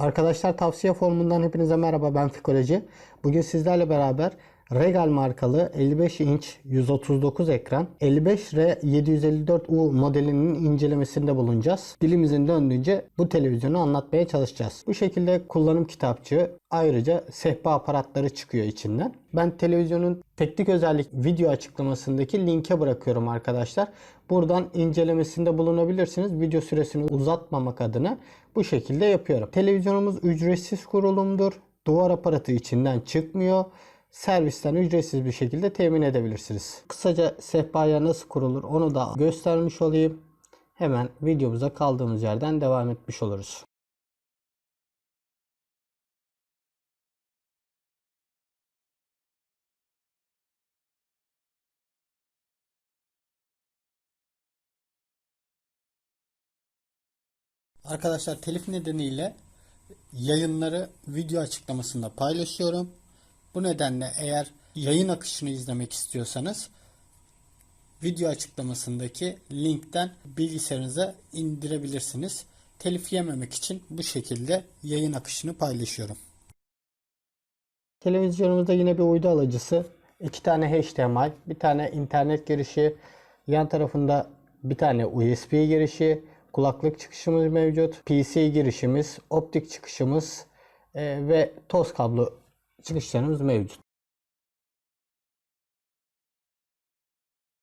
Arkadaşlar tavsiye formundan hepinize merhaba ben Fikoloji. Bugün sizlerle beraber Regal markalı 55 inç 139 ekran 55R 754U modelinin incelemesinde bulunacağız. Dilimizin döndüğünce bu televizyonu anlatmaya çalışacağız. Bu şekilde kullanım kitapçığı ayrıca sehpa aparatları çıkıyor içinden. Ben televizyonun teknik özellik video açıklamasındaki linke bırakıyorum arkadaşlar. Buradan incelemesinde bulunabilirsiniz. Video süresini uzatmamak adına bu şekilde yapıyorum. Televizyonumuz ücretsiz kurulumdur. Duvar aparatı içinden çıkmıyor. Servisten ücretsiz bir şekilde temin edebilirsiniz. Kısaca sehpaya nasıl kurulur onu da göstermiş olayım. Hemen videomuza kaldığımız yerden devam etmiş oluruz. Arkadaşlar telif nedeniyle yayınları video açıklamasında paylaşıyorum. Bu nedenle eğer yayın akışını izlemek istiyorsanız video açıklamasındaki linkten bilgisayarınıza indirebilirsiniz. Telif yememek için bu şekilde yayın akışını paylaşıyorum. Televizyonumuzda yine bir uydu alıcısı, iki tane HDMI, bir tane internet girişi, yan tarafında bir tane USB girişi, kulaklık çıkışımız mevcut, PC girişimiz, optik çıkışımız e, ve toz kablo çıkışlarımız mevcut.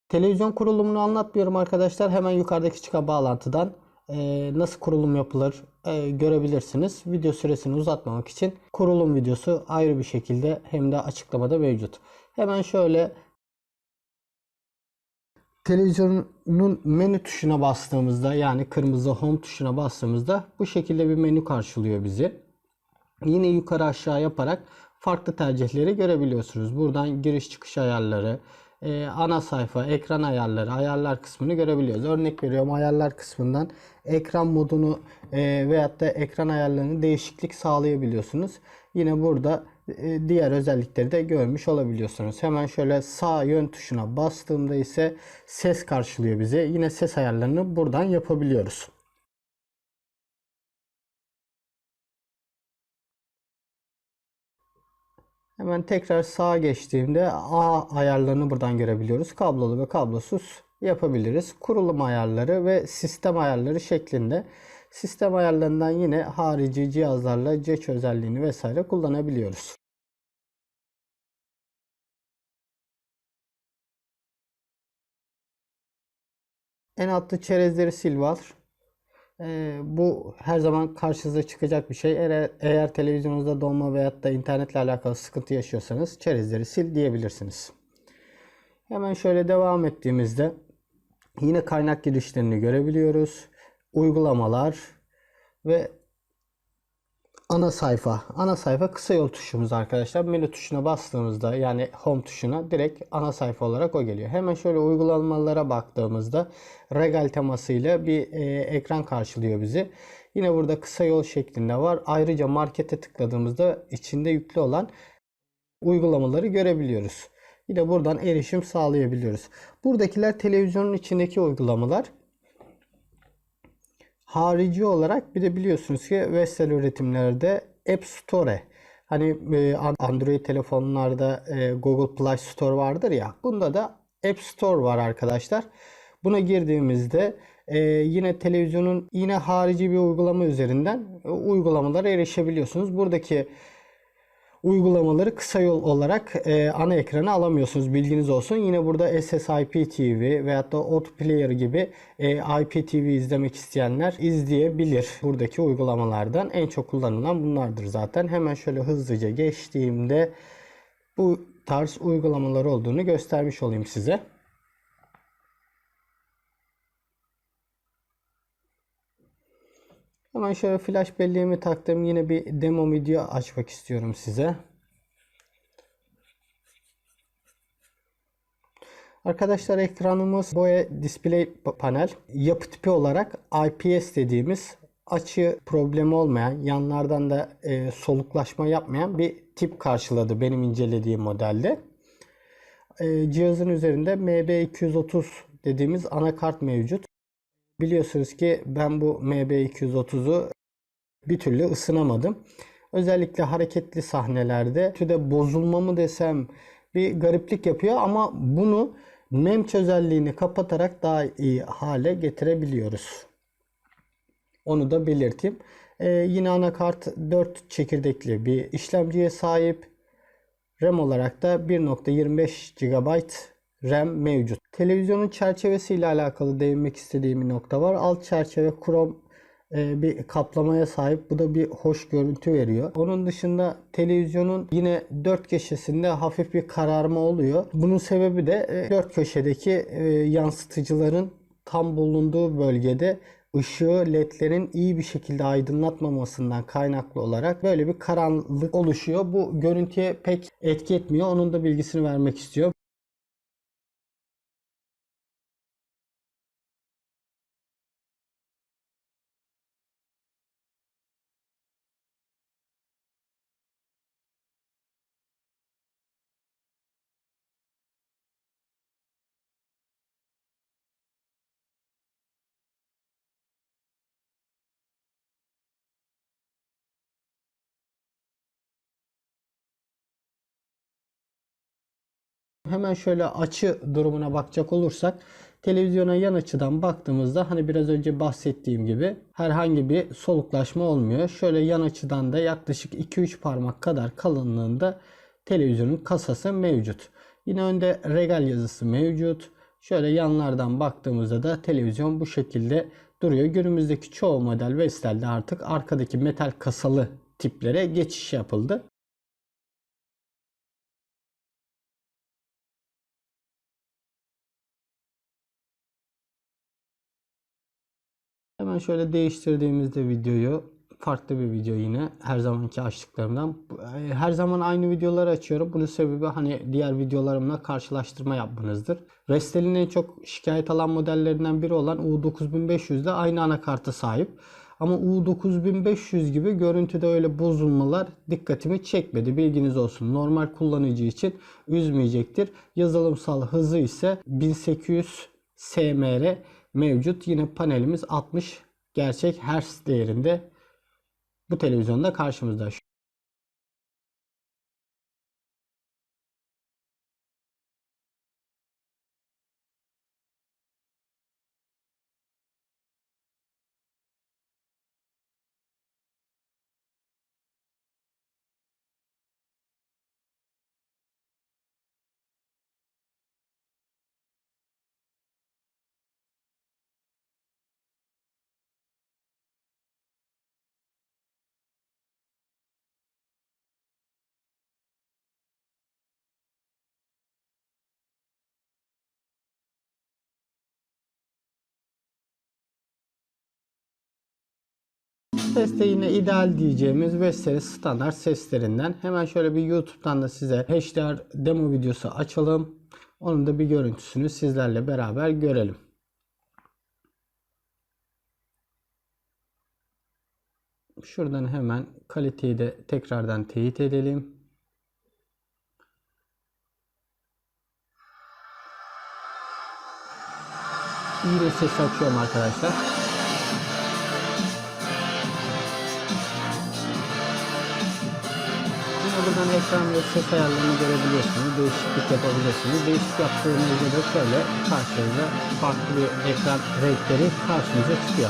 Televizyon kurulumunu anlatmıyorum arkadaşlar. Hemen yukarıdaki çıkan bağlantıdan e, nasıl kurulum yapılır e, görebilirsiniz. Video süresini uzatmamak için kurulum videosu ayrı bir şekilde hem de açıklamada mevcut. Hemen şöyle televizyonun menü tuşuna bastığımızda yani kırmızı home tuşuna bastığımızda bu şekilde bir menü karşılıyor bizi. Yine yukarı aşağı yaparak farklı tercihleri görebiliyorsunuz. Buradan giriş çıkış ayarları, e, ana sayfa, ekran ayarları, ayarlar kısmını görebiliyoruz. Örnek veriyorum ayarlar kısmından ekran modunu e, veyahut da ekran ayarlarını değişiklik sağlayabiliyorsunuz. Yine burada diğer özellikleri de görmüş olabiliyorsunuz. Hemen şöyle sağ yön tuşuna bastığımda ise ses karşılıyor bize. Yine ses ayarlarını buradan yapabiliyoruz. Hemen tekrar sağa geçtiğimde A ayarlarını buradan görebiliyoruz. Kablolu ve kablosuz yapabiliriz. Kurulum ayarları ve sistem ayarları şeklinde. Sistem ayarlarından yine harici cihazlarla ceç özelliğini vesaire kullanabiliyoruz. En altta çerezleri sil var. Ee, bu her zaman karşınıza çıkacak bir şey. Eğer, eğer televizyonunuzda donma veyahut da internetle alakalı sıkıntı yaşıyorsanız çerezleri sil diyebilirsiniz. Hemen şöyle devam ettiğimizde yine kaynak girişlerini görebiliyoruz. Uygulamalar ve ana sayfa. Ana sayfa kısa yol tuşumuz arkadaşlar. Menü tuşuna bastığımızda yani home tuşuna direkt ana sayfa olarak o geliyor. Hemen şöyle uygulamalara baktığımızda Regal temasıyla bir e, ekran karşılıyor bizi. Yine burada kısa yol şeklinde var. Ayrıca markete tıkladığımızda içinde yüklü olan uygulamaları görebiliyoruz. Yine buradan erişim sağlayabiliyoruz. Buradakiler televizyonun içindeki uygulamalar. Harici olarak bir de biliyorsunuz ki Vestel üretimlerde App Store hani e, Android telefonlarda e, Google Play Store vardır ya bunda da App Store var arkadaşlar. Buna girdiğimizde e, yine televizyonun yine harici bir uygulama üzerinden uygulamalara erişebiliyorsunuz. Buradaki uygulamaları kısa yol olarak e, ana ekrana alamıyorsunuz. Bilginiz olsun. Yine burada SSIP TV veyahut da Outplayer gibi e, IPTV izlemek isteyenler izleyebilir. Buradaki uygulamalardan en çok kullanılan bunlardır zaten. Hemen şöyle hızlıca geçtiğimde bu tarz uygulamalar olduğunu göstermiş olayım size. Hemen şöyle flash belleğimi taktım. Yine bir demo video açmak istiyorum size. Arkadaşlar ekranımız boya display panel. Yapı tipi olarak IPS dediğimiz açı problemi olmayan, yanlardan da e, soluklaşma yapmayan bir tip karşıladı benim incelediğim modelde. E, cihazın üzerinde MB230 dediğimiz anakart mevcut. Biliyorsunuz ki ben bu MB230'u bir türlü ısınamadım. Özellikle hareketli sahnelerde tüde bozulma mı desem bir gariplik yapıyor ama bunu memç özelliğini kapatarak daha iyi hale getirebiliyoruz. Onu da belirteyim. Ee, yine anakart 4 çekirdekli bir işlemciye sahip. RAM olarak da 1.25 GB RAM mevcut. Televizyonun çerçevesiyle alakalı değinmek istediğim bir nokta var. Alt çerçeve krom e, bir kaplamaya sahip. Bu da bir hoş görüntü veriyor. Onun dışında televizyonun yine dört köşesinde hafif bir kararma oluyor. Bunun sebebi de e, dört köşedeki e, yansıtıcıların tam bulunduğu bölgede ışığı ledlerin iyi bir şekilde aydınlatmamasından kaynaklı olarak böyle bir karanlık oluşuyor. Bu görüntüye pek etki etmiyor. Onun da bilgisini vermek istiyorum. Hemen şöyle açı durumuna bakacak olursak televizyona yan açıdan baktığımızda hani biraz önce bahsettiğim gibi herhangi bir soluklaşma olmuyor. Şöyle yan açıdan da yaklaşık 2-3 parmak kadar kalınlığında televizyonun kasası mevcut. Yine önde Regal yazısı mevcut. Şöyle yanlardan baktığımızda da televizyon bu şekilde duruyor. Günümüzdeki çoğu model Vestel'de artık arkadaki metal kasalı tiplere geçiş yapıldı. Hemen şöyle değiştirdiğimizde videoyu farklı bir video yine her zamanki açtıklarımdan. e, Her zaman aynı videoları açıyorum. Bunun sebebi hani diğer videolarımla karşılaştırma yapmanızdır. Vestel'in en çok şikayet alan modellerinden biri olan U9500 de aynı anakarta sahip. Ama U9500 gibi görüntüde öyle bozulmalar dikkatimi çekmedi. Bilginiz olsun. Normal kullanıcı için üzmeyecektir. Yazılımsal hızı ise 1800 SMR mevcut. Yine panelimiz 60 gerçek hertz değerinde bu televizyonda karşımızda. Ses de yine ideal diyeceğimiz Vestel'in standart seslerinden. Hemen şöyle bir YouTube'dan da size HDR demo videosu açalım. Onun da bir görüntüsünü sizlerle beraber görelim. Şuradan hemen kaliteyi de tekrardan teyit edelim. İyi ses açıyorum arkadaşlar. Yine buradan ekran ve ses ayarlarını görebiliyorsunuz. Değişiklik yapabilirsiniz. Değişiklik yaptığınızda da şöyle karşınıza farklı ekran renkleri karşınıza çıkıyor.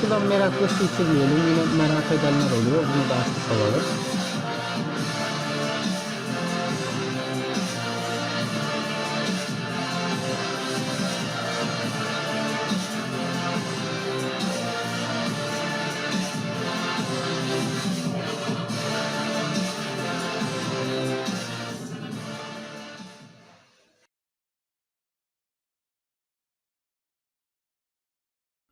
Şuradan meraklısı için diyelim. Yine merak edenler oluyor. Bunu da açmış olalım.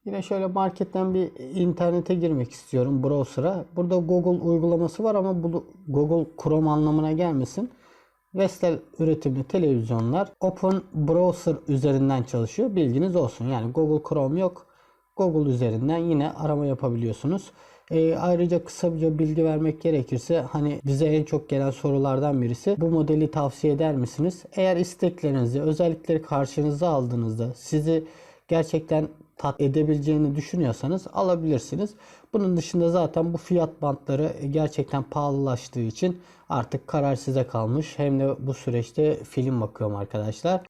Yine şöyle marketten bir internete girmek istiyorum browser'a. Burada Google uygulaması var ama bu Google Chrome anlamına gelmesin. Vestel üretimli televizyonlar Open Browser üzerinden çalışıyor. Bilginiz olsun. Yani Google Chrome yok. Google üzerinden yine arama yapabiliyorsunuz. Ee, ayrıca kısaca bilgi vermek gerekirse hani bize en çok gelen sorulardan birisi bu modeli tavsiye eder misiniz? Eğer isteklerinizi, özellikleri karşınıza aldığınızda sizi gerçekten tat edebileceğini düşünüyorsanız alabilirsiniz. Bunun dışında zaten bu fiyat bantları gerçekten pahalılaştığı için artık karar size kalmış. Hem de bu süreçte film bakıyorum arkadaşlar.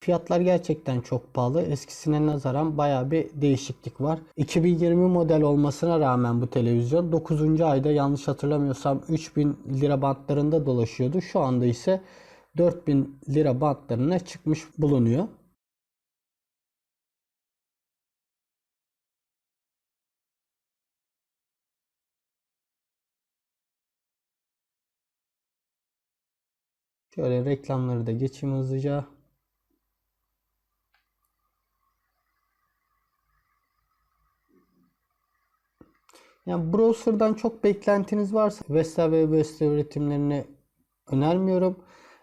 Fiyatlar gerçekten çok pahalı. Eskisine nazaran baya bir değişiklik var. 2020 model olmasına rağmen bu televizyon 9. ayda yanlış hatırlamıyorsam 3000 lira bantlarında dolaşıyordu. Şu anda ise 4000 lira bantlarına çıkmış bulunuyor. Şöyle reklamları da geçeyim hızlıca. Yani browser'dan çok beklentiniz varsa Vestel ve Vestel üretimlerini önermiyorum.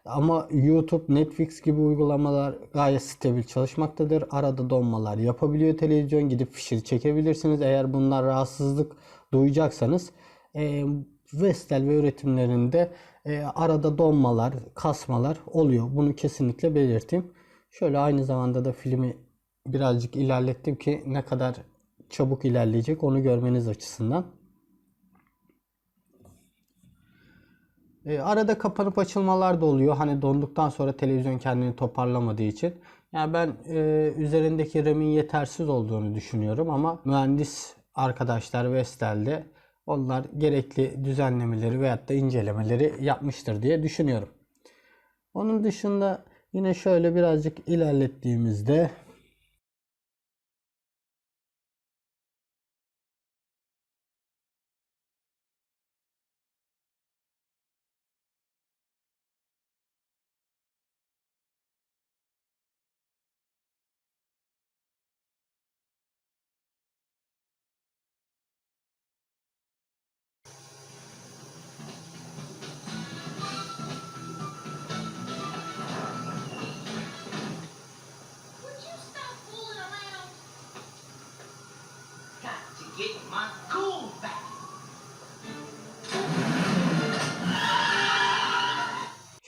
Ama YouTube, Netflix gibi uygulamalar gayet stabil çalışmaktadır. Arada donmalar yapabiliyor televizyon. Gidip fişini çekebilirsiniz. Eğer bunlar rahatsızlık duyacaksanız e, Vestel ve üretimlerinde e, arada donmalar, kasmalar oluyor. Bunu kesinlikle belirteyim. Şöyle aynı zamanda da filmi birazcık ilerlettim ki ne kadar çabuk ilerleyecek onu görmeniz açısından. E, arada kapanıp açılmalar da oluyor. Hani donduktan sonra televizyon kendini toparlamadığı için. Yani ben e, üzerindeki RAM'in yetersiz olduğunu düşünüyorum ama mühendis arkadaşlar Vestel'de onlar gerekli düzenlemeleri veyahut da incelemeleri yapmıştır diye düşünüyorum. Onun dışında yine şöyle birazcık ilerlettiğimizde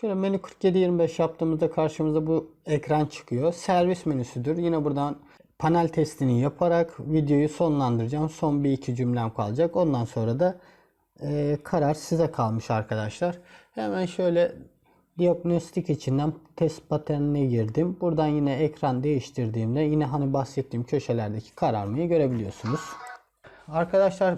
Şöyle menü 47-25 yaptığımızda karşımıza bu ekran çıkıyor. Servis menüsüdür. Yine buradan panel testini yaparak videoyu sonlandıracağım. Son bir iki cümlem kalacak. Ondan sonra da e, karar size kalmış arkadaşlar. Hemen şöyle diagnostik içinden test paternine girdim. Buradan yine ekran değiştirdiğimde yine hani bahsettiğim köşelerdeki kararmayı görebiliyorsunuz. Arkadaşlar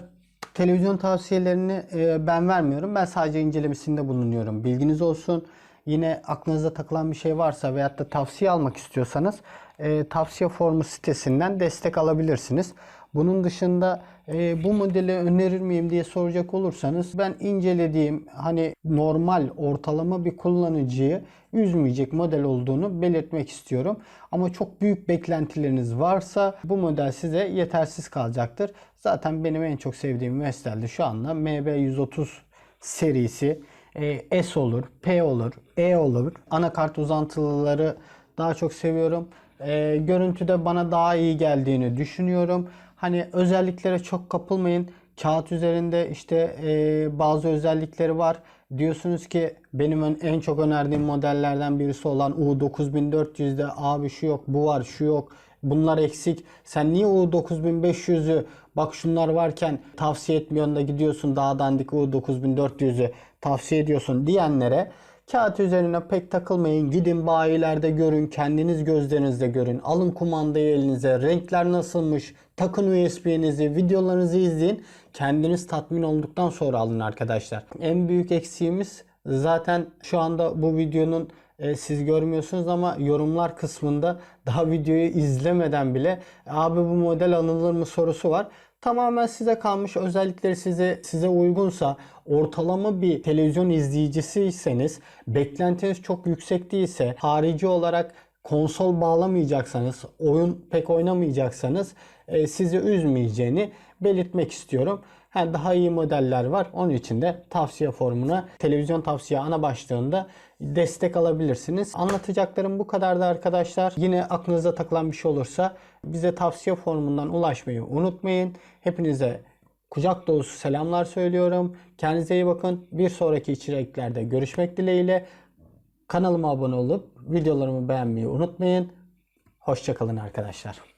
televizyon tavsiyelerini e, ben vermiyorum. Ben sadece incelemesinde bulunuyorum. Bilginiz olsun. Yine aklınıza takılan bir şey varsa veyahut da tavsiye almak istiyorsanız e, tavsiye formu sitesinden destek alabilirsiniz. Bunun dışında e, bu modeli önerir miyim diye soracak olursanız ben incelediğim hani normal ortalama bir kullanıcıyı üzmeyecek model olduğunu belirtmek istiyorum. Ama çok büyük beklentileriniz varsa bu model size yetersiz kalacaktır. Zaten benim en çok sevdiğim Vestel'de şu anda MB130 serisi e, S olur, P olur, E olur. Anakart uzantılıları daha çok seviyorum. E, görüntüde bana daha iyi geldiğini düşünüyorum. Hani özelliklere çok kapılmayın. Kağıt üzerinde işte e, bazı özellikleri var. Diyorsunuz ki benim en çok önerdiğim modellerden birisi olan U9400'de abi şu yok, bu var, şu yok. Bunlar eksik. Sen niye U9500'ü bak şunlar varken tavsiye etmiyorsun da gidiyorsun daha dandik U9400'ü tavsiye ediyorsun diyenlere kağıt üzerine pek takılmayın. Gidin bayilerde görün. Kendiniz gözlerinizle görün. Alın kumandayı elinize. Renkler nasılmış? Takın USB'nizi. Videolarınızı izleyin. Kendiniz tatmin olduktan sonra alın arkadaşlar. En büyük eksiğimiz zaten şu anda bu videonun e, siz görmüyorsunuz ama yorumlar kısmında daha videoyu izlemeden bile abi bu model alınır mı sorusu var. Tamamen size kalmış özellikleri size size uygunsa ortalama bir televizyon izleyicisiyseniz beklentiniz çok yüksek değilse harici olarak konsol bağlamayacaksanız oyun pek oynamayacaksanız e, sizi üzmeyeceğini belirtmek istiyorum. Ha, daha iyi modeller var. Onun için de tavsiye formuna televizyon tavsiye ana başlığında destek alabilirsiniz. Anlatacaklarım bu kadardı arkadaşlar. Yine aklınıza takılan bir şey olursa bize tavsiye formundan ulaşmayı unutmayın. Hepinize kucak dolusu selamlar söylüyorum. Kendinize iyi bakın. Bir sonraki içeriklerde görüşmek dileğiyle. Kanalıma abone olup videolarımı beğenmeyi unutmayın. Hoşçakalın arkadaşlar.